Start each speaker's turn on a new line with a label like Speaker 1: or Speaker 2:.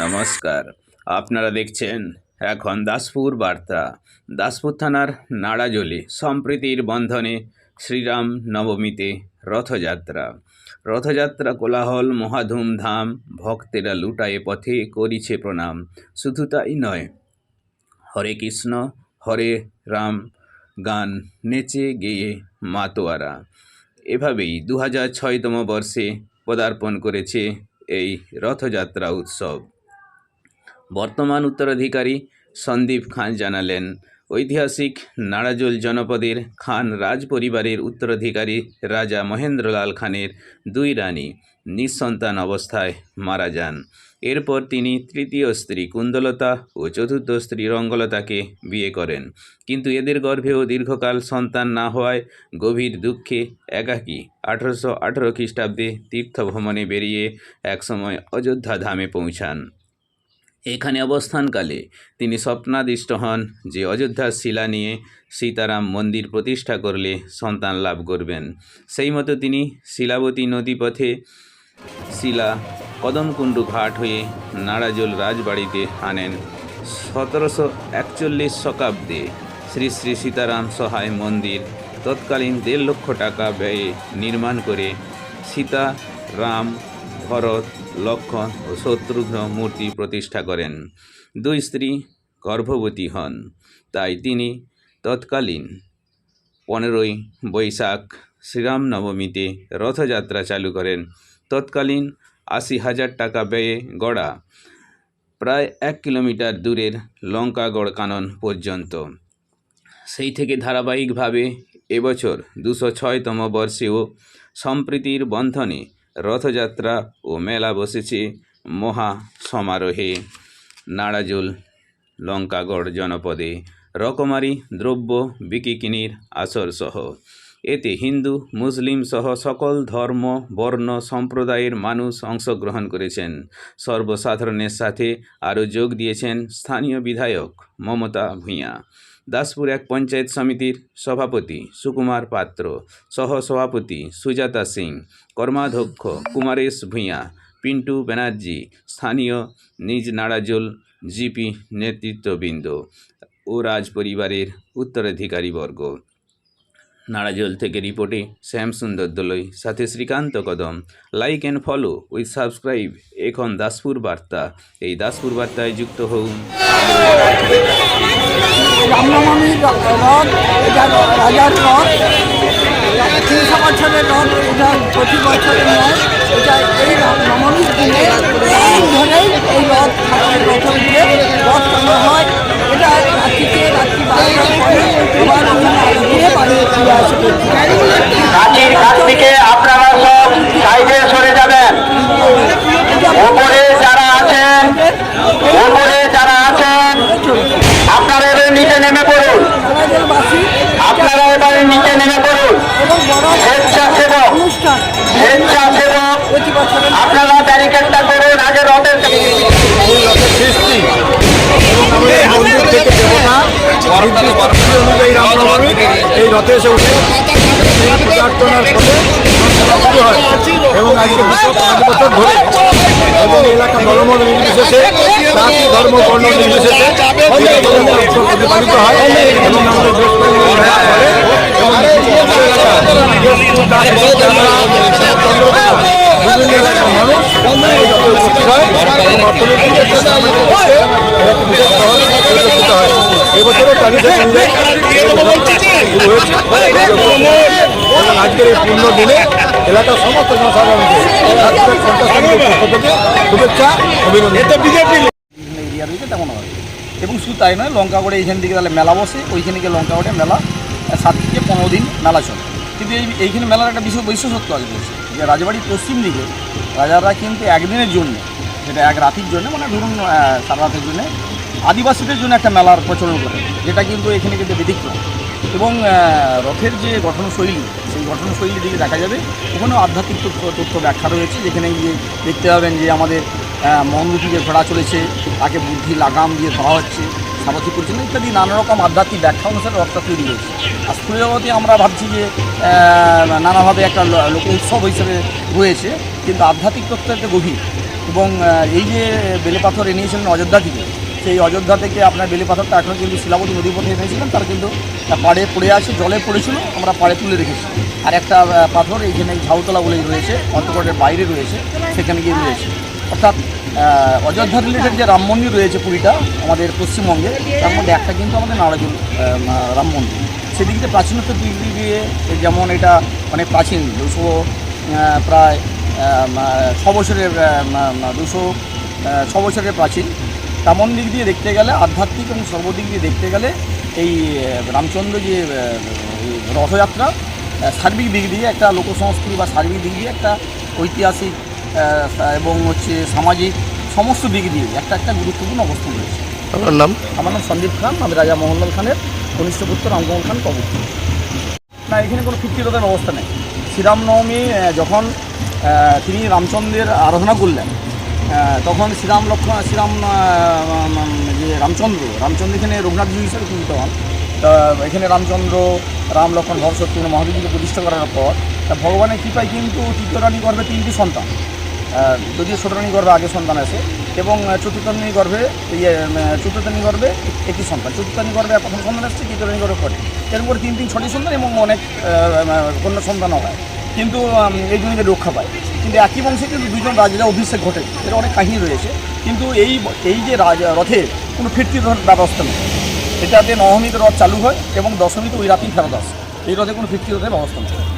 Speaker 1: নমস্কার। আপনারা দেখছেন এখন দাসপুর বার্তা। দাসপুর থানার নাড়াজলি সম্প্রীতির বন্ধনে শ্রীরাম নবমীতে রথযাত্রা। রথযাত্রা কোলাহল মহাধুমধাম ভক্তেরা লুটায়ে পথে করিছে প্রণাম। শুধু তাই নয়, হরে কৃষ্ণ, হরে রাম, গান নেচে গেয়ে মাতোয়ারা। এভাবেই দু হাজার ছয়তম বর্ষে পদার্পণ করেছে এই রথযাত্রা উৎসব। বর্তমান উত্তরাধিকারী সন্দীপ খান জানালেন, ঐতিহাসিক নাড়াজুল জনপদের খান রাজ পরিবারের উত্তরাধিকারী রাজা মহেন্দ্রলাল খানের দুই রানী নিঃসন্তান অবস্থায় মারা যান। এরপর তিনি তৃতীয় স্ত্রী কুন্দলতা ও চতুর্থ স্ত্রী রঙ্গলতাকে বিয়ে করেন। কিন্তু এদের গর্ভেও দীর্ঘকাল সন্তান না হওয়ায় গভীর দুঃখে একাকী আঠারোশো আঠারো খ্রিস্টাব্দে তীর্থভ্রমণে বেরিয়ে একসময় অযোধ্যা ধামে পৌঁছান। এখানে অবস্থানকালে তিনি স্বপ্নাদিষ্ট হন যে অযোধ্যার শিলা নিয়ে সীতারাম মন্দির প্রতিষ্ঠা করলে সন্তান লাভ করবেন। সেই মতো তিনি শিলাবতী নদীপথে শিলা কদমকুণ্ডু ঘাট হয়ে নাড়াজোল রাজবাড়িতে আনেন। সতেরোশো একচল্লিশ শতাব্দে শ্রী শ্রী সীতারাম সহায় মন্দির তৎকালীন দেড় লক্ষ টাকা ব্যয়ে নির্মাণ করে সীতা রাম ভরত, লক্ষণ ও শত্রুঘ্ন মূর্তি প্রতিষ্ঠা করেন। দুই স্ত্রী গর্ভবতী হন, তাই তিনি তৎকালীন পনেরোই বৈশাখ শ্রীরাম নবমীতে রথযাত্রা চালু করেন। তৎকালীন আশি হাজার টাকা ব্যয়ে গড়া প্রায় এক কিলোমিটার দূরের লঙ্কাগড় কানন পর্যন্ত। সেই থেকে ধারাবাহিকভাবে এবছর দুশো ছয়তম বর্ষেও সম্প্রীতির বন্ধনে রথযাত্রা ও মেলা বসেছে মহা সমারোহে। নাড়াজুল লঙ্কাগড় জনপদে রকমারি দ্রব্য বিকিকিনির আসর সহ এতে হিন্দু, মুসলিম সহ সকল ধর্ম, বর্ণ, সম্প্রদায়ের মানুষ অংশগ্রহণ করেছেন। সর্বসাধারণের সাথে আরও যোগ দিয়েছেন স্থানীয় বিধায়ক মমতা ভূঁইয়া। দাসপুর এক পঞ্চায়েত সমিতির সভাপতি সুকুমার পাত্র সহ সভাপতি সুজাতা সিং, কর্মাধ্যক্ষ কুমারেশ ভূঁইয়া, পিন্টু ব্যানার্জি, স্থানীয় নিজ নাড়াজোল জিপি নেতৃত্ববৃন্দ ও রাজ পরিবারের উত্তরাধিকারীবর্গ। নাড়াজোল থেকে রিপোর্টে শ্যাম সুন্দর দোলই। সাথে Srikanta Kadam. Like and follow with subscribe এখন দাসপুর বার্তা। এই দাসপুর বার্তায় যুক্ত হন
Speaker 2: এটা রাজার রথ। তিনশো প্রতি বছরের নয় রথ দিয়ে রথ টানা হয়। এটা রাত্রিতে রাত্রি বারোটার পরে
Speaker 3: কাঠির কাছ থেকে আপনারা সব সাইডে সরে যাবেন। উপরে যারা আছেন, উপরে যারা আছেন, আপনারা এবার নিচে নেমে পড়ুন। আপনারা এবারে নিচে নেমে পড়ুন। স্বেচ্ছাসেবক স্বেচ্ছাসেবক, আপনারা
Speaker 4: রথে এসে উঠে এই পূজার্চনার ফলে শুরু হয়। এবং আজকে পাঁচ বছর ধরে এবং এলাকা ধর্ম নির্বিশেষে জাতি ধর্ম বর্ণ নির্বিশেষে প্রতিপালিত হয়। এবং আমাদের দেশ মানুষ এবছরও উৎসব শুরু হয়েছে এবং আজকের এই পূর্ণ দিনে এলাকার সমস্ত জনসাধারণকে
Speaker 5: তেমন হয় এবং শুধু তাই নয়, লঙ্কাগড়ে এইখান থেকে তাহলে মেলা বসে, ওইখানে গিয়ে লঙ্কাগড়ে মেলা সাত থেকে পনেরো দিন মেলা চলে। কিন্তু এই এইখানে মেলার একটা বিশেষ বৈশিষ্ট্য আছে বলছে, যে রাজবাড়ির পশ্চিম দিকে রাজারা কিন্তু একদিনের জন্য, যেটা এক রাতির জন্য মানে ধরুন সারা রাতের জন্য, আদিবাসীদের জন্য একটা মেলার প্রচলন করে, যেটা কিন্তু এখানে কিন্তু ব্যতিক্রম। এবং রথের যে গঠনশৈলী, সেই গঠনশৈলীর দিকে দেখা যাবে। ওখানেও আধ্যাত্মিক তথ্য ব্যাখ্যা রয়েছে, যেখানে গিয়ে দেখতে পাবেন যে আমাদের মন্দুটি যে ঘোড়া চলেছে, তাকে বুদ্ধি লাগাম দিয়ে ধরা হচ্ছে সামাজিক পরিচালনা ইত্যাদি নানা রকম আধ্যাত্মিক ব্যাখ্যা অনুসারে রথটা তৈরি হয়েছে। আর স্থূল জগতে আমরা ভাবছি যে নানাভাবে একটা লোক উৎসব হিসেবে রয়েছে, কিন্তু আধ্যাত্মিক তথ্য একটা গভীর। এবং এই যে বেলে পাথর এনেছিলেন অযোধ্যা থেকে সেই অযোধ্যা থেকে আপনার বেলে পাথরটা এখন কিন্তু শিলাবতী নদী পথে এনেছিলেন, তার কিন্তু পাড়ে পড়ে আছে, জলে পড়েছিল, আমরা পাড়ে তুলে রেখেছি। আর একটা পাথর এইখানে ঝাউতলা বলেই রয়েছে অন্তর্গতের বাইরে রয়েছে, সেখানে গিয়ে রয়েছে। অর্থাৎ অযোধ্যা রিলেটেড যে রাম মন্দির রয়েছে পুরীটা, আমাদের পশ্চিমবঙ্গে, তার মধ্যে একটা কিন্তু আমাদের নারায়ণ রাম মন্দির। সেদিক থেকে প্রাচীনত্ব দিক দিয়ে যেমন এটা অনেক প্রাচীন, দুশো প্রায় ছ বছরের দুশো ছ বছরের প্রাচীন তেমন দিক দিয়ে দেখতে গেলে আধ্যাত্মিক এবং সর্বদিক দিয়ে দেখতে গেলে এই রামচন্দ্র যে রথযাত্রা সার্বিক দিক দিয়ে একটা লোকসংস্কৃতি বা সার্বিক দিক দিয়ে একটা ঐতিহাসিক এবং হচ্ছে সামাজিক সমস্ত দিক দিয়ে একটা একটা গুরুত্বপূর্ণ অবস্থান রয়েছে।
Speaker 6: আপনার নাম?
Speaker 5: আমার নাম সন্দীপ খান আমি রাজা মোহনলাল খানের কনিষ্ঠ পুত্র রামমোহন খান কবর না এখানে কোনো ফিফটিরতার ব্যবস্থা নেই। শ্রীরামনবমী যখন তিনি রামচন্দ্রের আরাধনা করলেন তখন শ্রীরাম লক্ষ্মণ শ্রীরাম যে রামচন্দ্র রামচন্দ্র এখানে রঘুনাথজি হিসেবে পূজিত হন। তা এখানে রামচন্দ্র রাম লক্ষ্মণ শত্রুঘ্ন মহাদেবীকে প্রতিষ্ঠা করার পর ভগবানের কৃপায় কিন্তু তৃতীয় রানী গর্ভে তিনটি সন্তান। যদিও ছোটরানী গর্ভে আগে সন্তান আছে এবং আহ, চতুর্থানী গর্ভে ইয়ে গর্ভে একটি সন্তান। চতুর্থানী গর্ভে প্রথম সন্তান আসছে তৃতীয় রানী গর্ভে পরে এরপর তিন তিন ছটি সন্তান এবং অনেক কন্যা সন্তানও হয়। কিন্তু এই জন্য রক্ষা পায়। কিন্তু একই বংশে কিন্তু দুজন রাজারা অভিষেক ঘটে। এর অনেক কাহিনী রয়েছে। কিন্তু এই এই যে রাজা রথের কোনো ফিরতি রথ ব্যবস্থা নেই। এটাতে নবমীতে রথ চালু হয় এবং দশমীতে ওই রাতেই ফেরত আসে। এই রথে কোনো ফিরতি রথের ব্যবস্থা নেই।